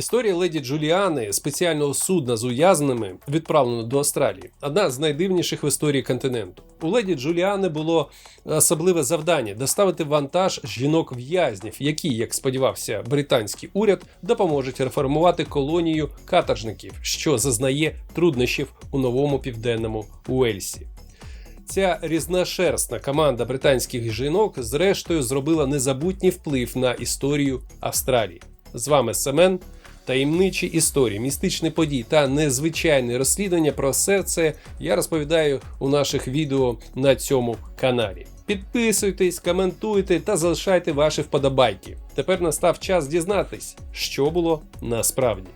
Історія леді Джуліани, спеціального судна з ув'язненими, відправлено до Австралії, одна з найдивніших в історії континенту. У леді Джуліани було особливе завдання доставити вантаж жінок-в'язнів, які, як сподівався, британський уряд допоможуть реформувати колонію каторжників, що зазнає труднощів у новому південному Уельсі. Ця різношерстна команда британських жінок, зрештою, зробила незабутній вплив на історію Австралії. З вами Семен. Таємничі історії, містичні події та незвичайне розслідування про все це я розповідаю у наших відео на цьому каналі. Підписуйтесь, коментуйте та залишайте ваші вподобайки. Тепер настав час дізнатись, що було насправді.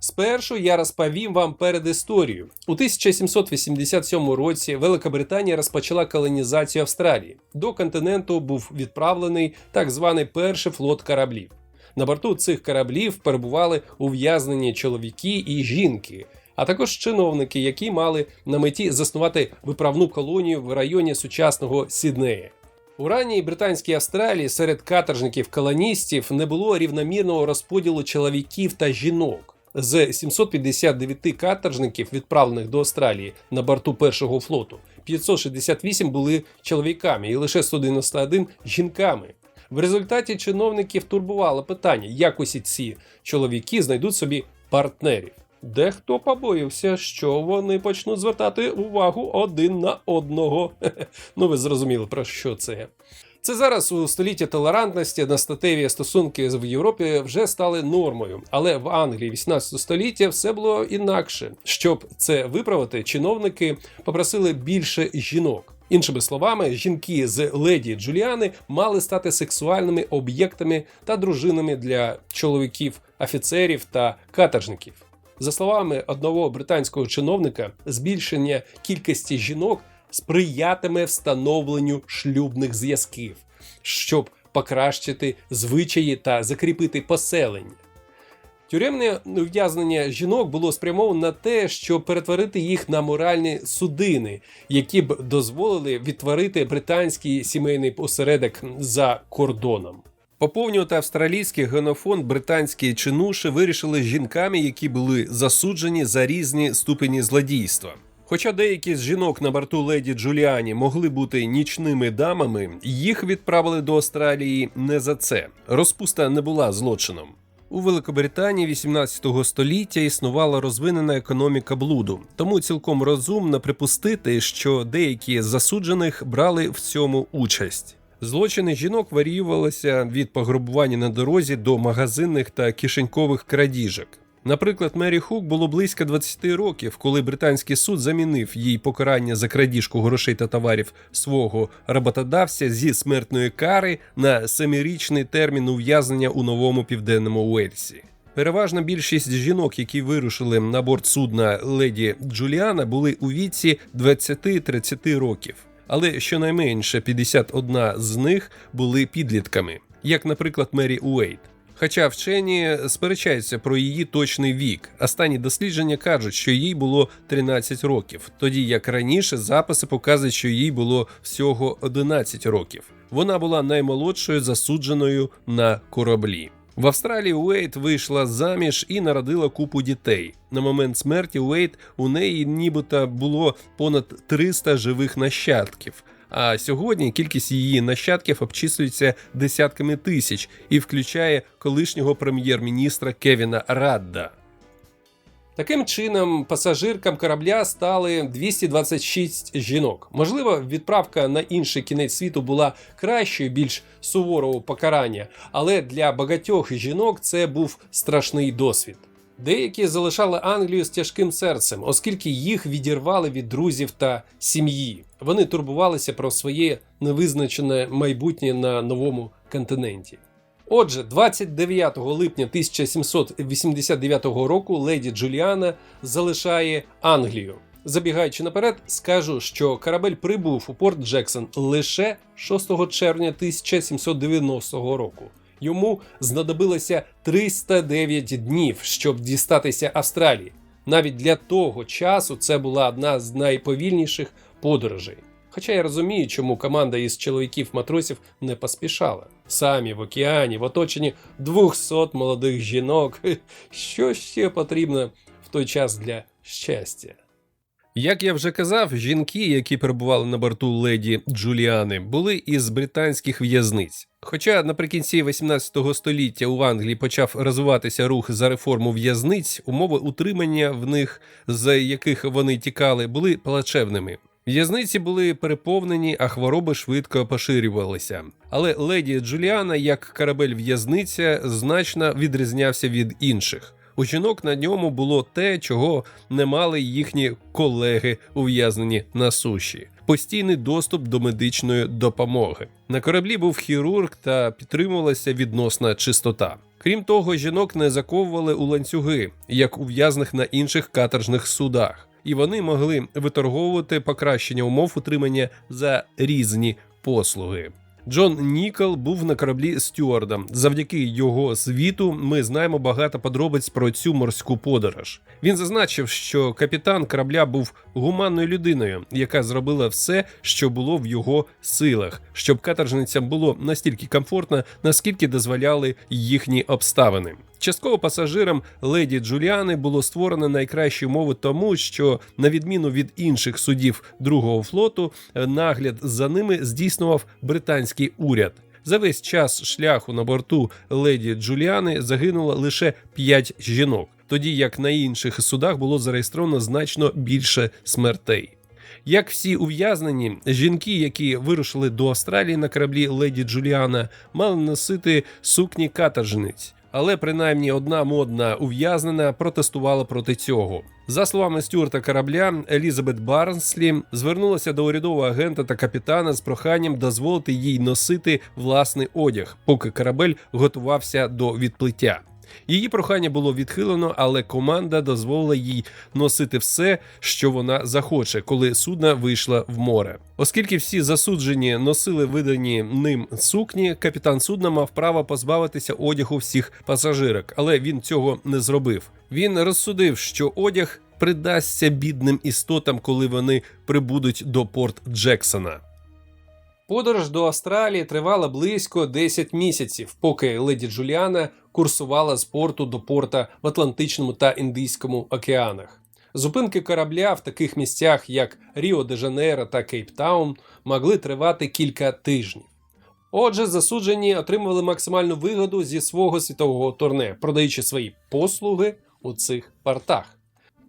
Спершу я розповім вам передісторію. У 1787 році Великобританія розпочала колонізацію Австралії. До континенту був відправлений так званий перший флот кораблів. На борту цих кораблів перебували ув'язнені чоловіки і жінки, а також чиновники, які мали на меті заснувати виправну колонію в районі сучасного Сіднея. У ранній британській Австралії серед каторжників-колоністів не було рівномірного розподілу чоловіків та жінок. З 759 каторжників, відправлених до Австралії на борту першого флоту, 568 були чоловіками і лише 191 жінками. В результаті чиновників турбувало питання, як усі ці чоловіки знайдуть собі партнерів. Дехто побоївся, що вони почнуть звертати увагу один на одного. Ну, ви зрозуміли, про що це. Це зараз у столітті толерантності одностатеві стосунки в Європі вже стали нормою, але в Англії 18 століття все було інакше. Щоб це виправити, чиновники попросили більше жінок. Іншими словами, жінки з леді Джуліани мали стати сексуальними об'єктами та дружинами для чоловіків, офіцерів та каторжників. За словами одного британського чиновника, збільшення кількості жінок сприятиме встановленню шлюбних зв'язків, щоб покращити звичаї та закріпити поселення. Тюремне ув'язнення жінок було спрямовано на те, щоб перетворити їх на моральні судини, які б дозволили відтворити британський сімейний осередок за кордоном. Поповнювати австралійський генофонд британські чинуші вирішили жінками, які були засуджені за різні ступені злодійства. Хоча деякі з жінок на борту леді Джуліані могли бути нічними дамами, їх відправили до Австралії не за це. Розпуста не була злочином. У Великобританії 18 століття існувала розвинена економіка блуду, тому цілком розумно припустити, що деякі з засуджених брали в цьому участь. Злочини жінок варіювалися від пограбування на дорозі до магазинних та кишенькових крадіжок. Наприклад, Мері Хук було близько 20 років, коли британський суд замінив їй покарання за крадіжку грошей та товарів свого роботодавця зі смертної кари на семирічний термін ув'язнення у новому південному Уельсі. Переважна більшість жінок, які вирушили на борт судна леді Джуліана, були у віці 20-30 років, але щонайменше 51 з них були підлітками, як, наприклад, Мері Уейт. Хоча вчені сперечаються про її точний вік. Останні дослідження кажуть, що їй було 13 років, тоді як раніше записи показують, що їй було всього 11 років. Вона була наймолодшою засудженою на кораблі. В Австралії Уейт вийшла заміж і народила купу дітей. На момент смерті Уейт у неї нібито було понад 300 живих нащадків. А сьогодні кількість її нащадків обчислюється десятками тисяч і включає колишнього прем'єр-міністра Кевіна Радда. Таким чином, пасажиркам корабля стали 226 жінок. Можливо, відправка на інший кінець світу була кращою, більш суворого покарання, але для багатьох жінок це був страшний досвід. Деякі залишали Англію з тяжким серцем, оскільки їх відірвали від друзів та сім'ї. Вони турбувалися про своє невизначене майбутнє на новому континенті. Отже, 29 липня 1789 року леді Джуліана залишає Англію. Забігаючи наперед, скажу, що корабель прибув у Порт Джексон лише 6 червня 1790 року. Йому знадобилося 309 днів, щоб дістатися Австралії. Навіть для того часу це була одна з найповільніших подорожей. Хоча я розумію, чому команда із чоловіків-матросів не поспішала. Самі в океані, в оточенні 200 молодих жінок. Що ще потрібно в той час для щастя? Як я вже казав, жінки, які перебували на борту леді Джуліани, були із британських в'язниць. Хоча наприкінці 18 століття у Англії почав розвиватися рух за реформу в'язниць, умови утримання в них, з яких вони тікали, були плачевними. В'язниці були переповнені, а хвороби швидко поширювалися. Але леді Джуліана, як корабель в'язниця, значно відрізнявся від інших. У жінок на ньому було те, чого не мали їхні колеги ув'язнені на суші. Постійний доступ до медичної допомоги. На кораблі був хірург та підтримувалася відносна чистота. Крім того, жінок не заковували у ланцюги, як ув'язаних на інших каторжних судах, і вони могли виторговувати покращення умов утримання за різні послуги. Джон Нікол був на кораблі стюардом. Завдяки його звіту ми знаємо багато подробиць про цю морську подорож. Він зазначив, що капітан корабля був гуманною людиною, яка зробила все, що було в його силах, щоб каторжницям було настільки комфортно, наскільки дозволяли їхні обставини. Частково пасажирам леді Джуліани було створено найкращі умови тому, що, на відміну від інших судів другого флоту, нагляд за ними здійснював британський уряд. За весь час шляху на борту леді Джуліани загинуло лише 5 жінок, тоді як на інших судах було зареєстровано значно більше смертей. Як всі ув'язнені, жінки, які вирушили до Австралії на кораблі леді Джуліана, мали носити сукні каторжниць. Але принаймні одна модна ув'язнена протестувала проти цього. За словами стюарта корабля, Елізабет Барнслі звернулася до урядового агента та капітана з проханням дозволити їй носити власний одяг, поки корабель готувався до відплиття. Її прохання було відхилено, але команда дозволила їй носити все, що вона захоче, коли судно вийшло в море. Оскільки всі засуджені носили видані ним сукні, капітан судна мав право позбавитися одягу всіх пасажирок, але він цього не зробив. Він розсудив, що одяг придасться бідним істотам, коли вони прибудуть до порт Джексона. Подорож до Австралії тривала близько 10 місяців, поки леді Джуліана курсувала з порту до порта в Атлантичному та Індійському океанах. Зупинки корабля в таких місцях, як Ріо де Жанейро та Кейптаун, могли тривати кілька тижнів. Отже, засуджені отримували максимальну вигоду зі свого світового турне, продаючи свої послуги у цих портах.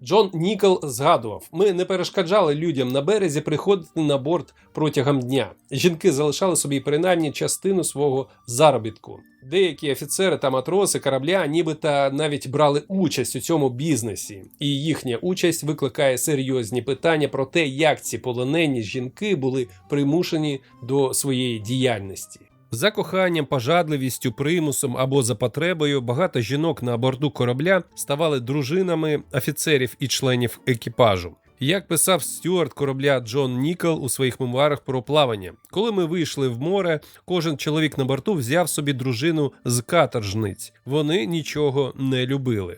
Джон Нікол згадував: ми не перешкоджали людям на березі приходити на борт протягом дня. Жінки залишали собі принаймні частину свого заробітку. Деякі офіцери та матроси корабля нібито навіть брали участь у цьому бізнесі, і їхня участь викликає серйозні питання про те, як ці полонені жінки були примушені до своєї діяльності. За коханням, пожадливістю, примусом або за потребою багато жінок на борту корабля ставали дружинами офіцерів і членів екіпажу. Як писав стюарт корабля Джон Нікол у своїх мемуарах про плавання, коли ми вийшли в море, кожен чоловік на борту взяв собі дружину з каторжниць. Вони нічого не любили.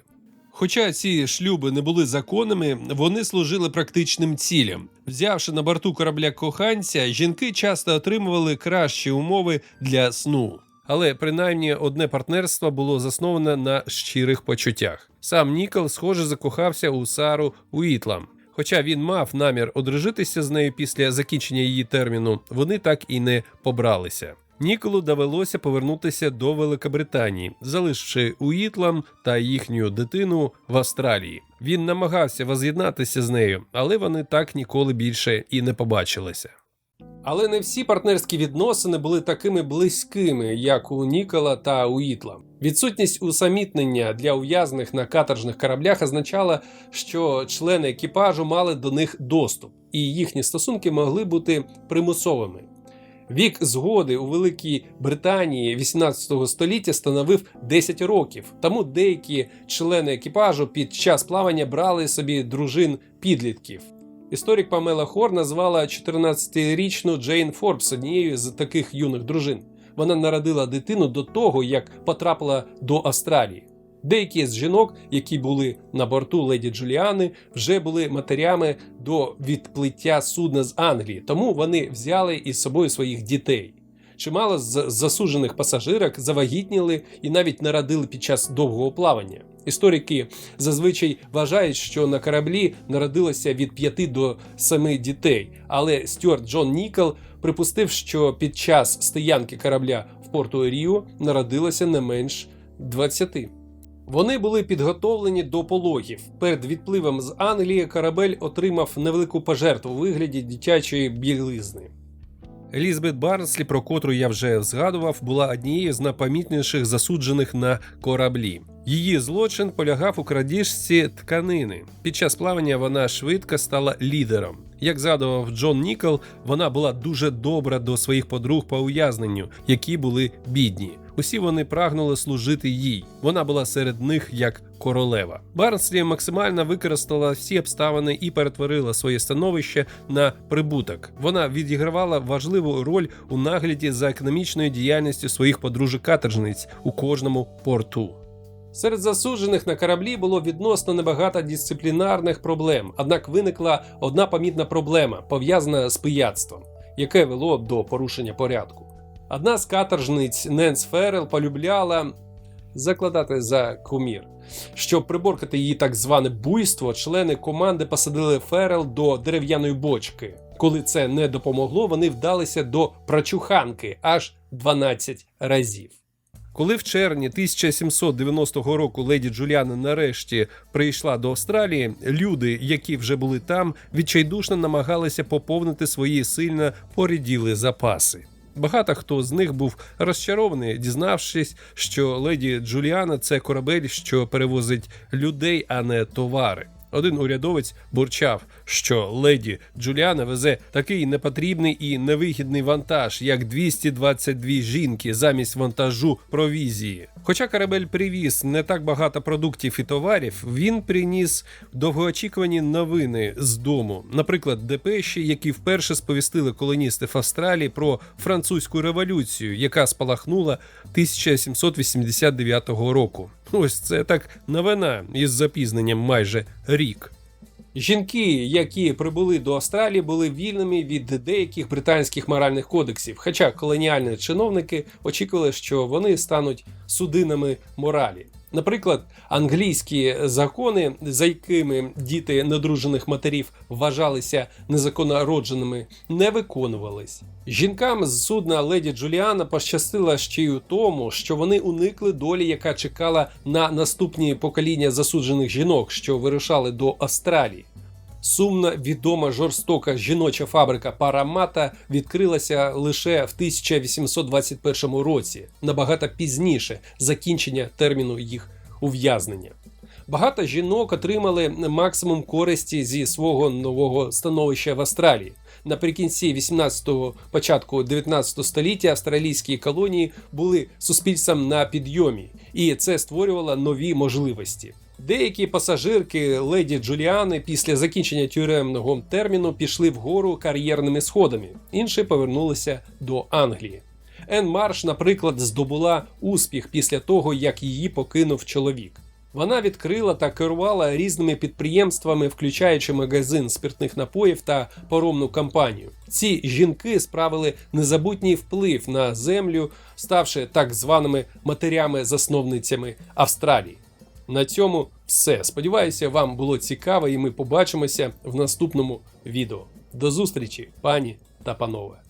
Хоча ці шлюби не були законними, вони служили практичним цілям. Взявши на борту корабля коханця, жінки часто отримували кращі умови для сну. Але принаймні одне партнерство було засноване на щирих почуттях. Сам Нікол, схоже, закохався у Сару Уітлам. Хоча він мав намір одружитися з нею після закінчення її терміну, вони так і не побралися. Ніколу довелося повернутися до Великобританії, залишивши Уітлам та їхню дитину в Австралії. Він намагався воз'єднатися з нею, але вони так ніколи більше і не побачилися. Але не всі партнерські відносини були такими близькими, як у Нікола та Уітла. Відсутність усамітнення для ув'язаних на каторжних кораблях означала, що члени екіпажу мали до них доступ, і їхні стосунки могли бути примусовими. Вік згоди у Великій Британії 18 століття становив 10 років, тому деякі члени екіпажу під час плавання брали собі дружин підлітків. Історик Памела Хор назвала 14-річну Джейн Форбс однією з таких юних дружин. Вона народила дитину до того, як потрапила до Австралії. Деякі з жінок, які були на борту леді Джуліани, вже були матерями до відплиття судна з Англії, тому вони взяли із собою своїх дітей. Чимало з засуджених пасажирок завагітніли і навіть народили під час довгого плавання. Історики зазвичай вважають, що на кораблі народилося від 5 до 7 дітей, але Стюарт Джон Нікол припустив, що під час стоянки корабля в порту Ріо народилося не менш 20. Вони були підготовлені до пологів. Перед відпливом з Англії корабель отримав невелику пожертву у вигляді дитячої білизни. Елізабет Барнслі, про котру я вже згадував, була однією з найпомітніших засуджених на кораблі. Її злочин полягав у крадіжці тканини. Під час плавання вона швидко стала лідером. Як згадував Джон Нікол, вона була дуже добра до своїх подруг по ув'язненню, які були бідні. Усі вони прагнули служити їй. Вона була серед них як королева. Барнслі максимально використала всі обставини і перетворила своє становище на прибуток. Вона відігравала важливу роль у нагляді за економічною діяльністю своїх подружок каторжниць у кожному порту. Серед засуджених на кораблі було відносно небагато дисциплінарних проблем, однак виникла одна помітна проблема, пов'язана з пияцтвом, яке вело до порушення порядку. Одна з каторжниць Ненс Феррел полюбляла закладати за кумір. Щоб приборкати її так зване буйство, члени команди посадили Феррел до дерев'яної бочки. Коли це не допомогло, вони вдалися до прочуханки аж 12 разів. Коли в червні 1790 року леді Джуліана нарешті прийшла до Австралії, люди, які вже були там, відчайдушно намагалися поповнити свої сильно поріділи запаси. Багато хто з них був розчарований, дізнавшись, що леді Джуліана це корабель, що перевозить людей, а не товари. Один урядовець бурчав, що леді Джуліана везе такий непотрібний і невигідний вантаж, як 222 жінки замість вантажу провізії. Хоча корабель привіз не так багато продуктів і товарів, він приніс довгоочікувані новини з дому, наприклад, депеші, які вперше сповістили колоністів Австралії про французьку революцію, яка спалахнула 1789 року. Ось це так новина із запізненням майже рік. Жінки, які прибули до Австралії, були вільними від деяких британських моральних кодексів, хоча колоніальні чиновники очікували, що вони стануть судинами моралі. Наприклад, англійські закони, за якими діти недружених матерів вважалися незаконнородженими, не виконувались. Жінкам з судна леді Джуліана пощастило ще й у тому, що вони уникли долі, яка чекала на наступні покоління засуджених жінок, що вирушали до Австралії. Сумно відома жорстока жіноча фабрика Парамата відкрилася лише в 1821 році, набагато пізніше закінчення терміну їх ув'язнення. Багато жінок отримали максимум користі зі свого нового становища в Австралії. Наприкінці 18-го, початку 19 століття австралійські колонії були суспільством на підйомі, і це створювало нові можливості. Деякі пасажирки леді Джуліани після закінчення тюремного терміну пішли вгору кар'єрними сходами, інші повернулися до Англії. Ен Марш, наприклад, здобула успіх після того, як її покинув чоловік. Вона відкрила та керувала різними підприємствами, включаючи магазин спиртних напоїв та паромну компанію. Ці жінки справили незабутній вплив на землю, ставши так званими матерями-засновницями Австралії. На цьому все. Сподіваюся, вам було цікаво, і ми побачимося в наступному відео. До зустрічі, пані та панове.